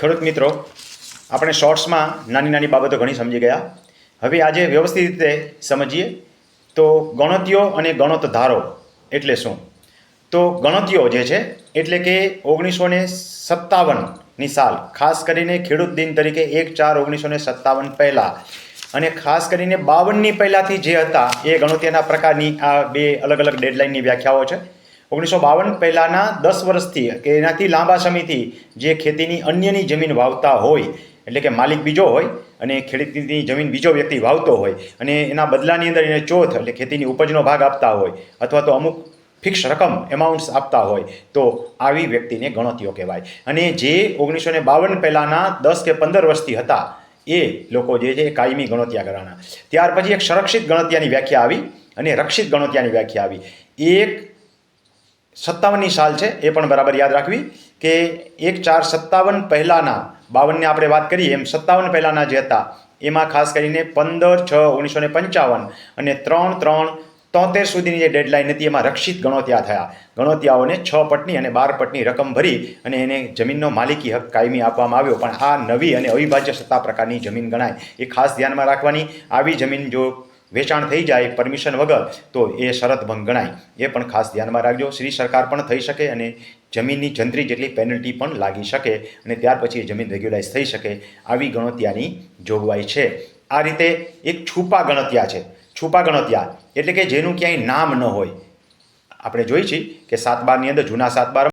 ખેડૂત મિત્રો, આપણે શોર્ટ્સમાં નાની નાની બાબતો ઘણી સમજી ગયા. હવે આજે વ્યવસ્થિત રીતે સમજીએ તો ગણતીઓ અને ગણત ધારો એટલે શું? તો ગણતીઓ જે છે, એટલે કે ઓગણીસો ને સત્તાવનની સાલ, ખાસ કરીને ખેડૂત દિન તરીકે એક ચાર ઓગણીસો ને સત્તાવન પહેલાં. અને ખાસ કરીને બાવનની પહેલાંથી જે હતા, એ ગણતરીના પ્રકારની આ બે અલગ અલગ ડેડલાઇનની વ્યાખ્યાઓ છે. ઓગણીસો બાવન પહેલાંના દસ વર્ષથી કે એનાથી લાંબા સમયથી જે ખેતીની અન્યની જમીન વાવતા હોય, એટલે કે માલિક બીજો હોય અને ખેડૂતની જમીન બીજો વ્યક્તિ વાવતો હોય અને એના બદલાની અંદર એને ચોથ એટલે ખેતીની ઉપજનો ભાગ આપતા હોય અથવા તો અમુક ફિક્સ રકમ એમાઉન્ટ્સ આપતા હોય, તો આવી વ્યક્તિને ગણતરીઓ કહેવાય. અને જે ઓગણીસો ને બાવન પહેલાંના દસ કે પંદર વર્ષથી હતા, એ લોકો જે છે કાયમી ગણતિયા કરવાના. ત્યાર પછી એક સંરક્ષિત ગણતિયાની વ્યાખ્યા આવી અને રક્ષિત ગણતિયાની વ્યાખ્યા આવી. એક સત્તાવનની સાલ છે, એ પણ બરાબર યાદ રાખવી કે એક ચાર સત્તાવન પહેલાંના, બાવનને આપણે વાત કરીએ, એમ સત્તાવન પહેલાંના જે હતા, એમાં ખાસ કરીને પંદર છ ઓગણીસો ને પંચાવન અને ત્રણ ત્રણ તોતેર સુધીની જે ડેડલાઇન હતી, એમાં રક્ષિત ગણોતિયા થયા. ગણોતિયાઓને છ પટની અને બાર પટની રકમ ભરી અને એને જમીનનો માલિકી હક કાયમી આપવામાં આવ્યો. પણ આ નવી અને અવિભાજ્ય સત્તા પ્રકારની જમીન ગણાય, એ ખાસ ધ્યાનમાં રાખવાની. આવી જમીન જો વેચાણ થઈ જાય પરમિશન વગર, તો એ શરત ભંગ ગણાય. એ પણ ખાસ ધ્યાનમાં રાખજો. શ્રી સરકાર પણ થઈ શકે અને જમીનની જંત્રી જેટલી પેનલ્ટી પણ લાગી શકે અને ત્યાર પછી એ જમીન રેગ્યુલાઇઝ થઈ શકે આવી ગણતિયાની જોગવાઈ છે. આ રીતે એક છુપા ગણતિયા છે. છુપા ગણતિયા એટલે કે જેનું ક્યાંય નામ ન હોય. આપણે જોઈ છીએ કે સાત બારની અંદર જૂના સાત બાર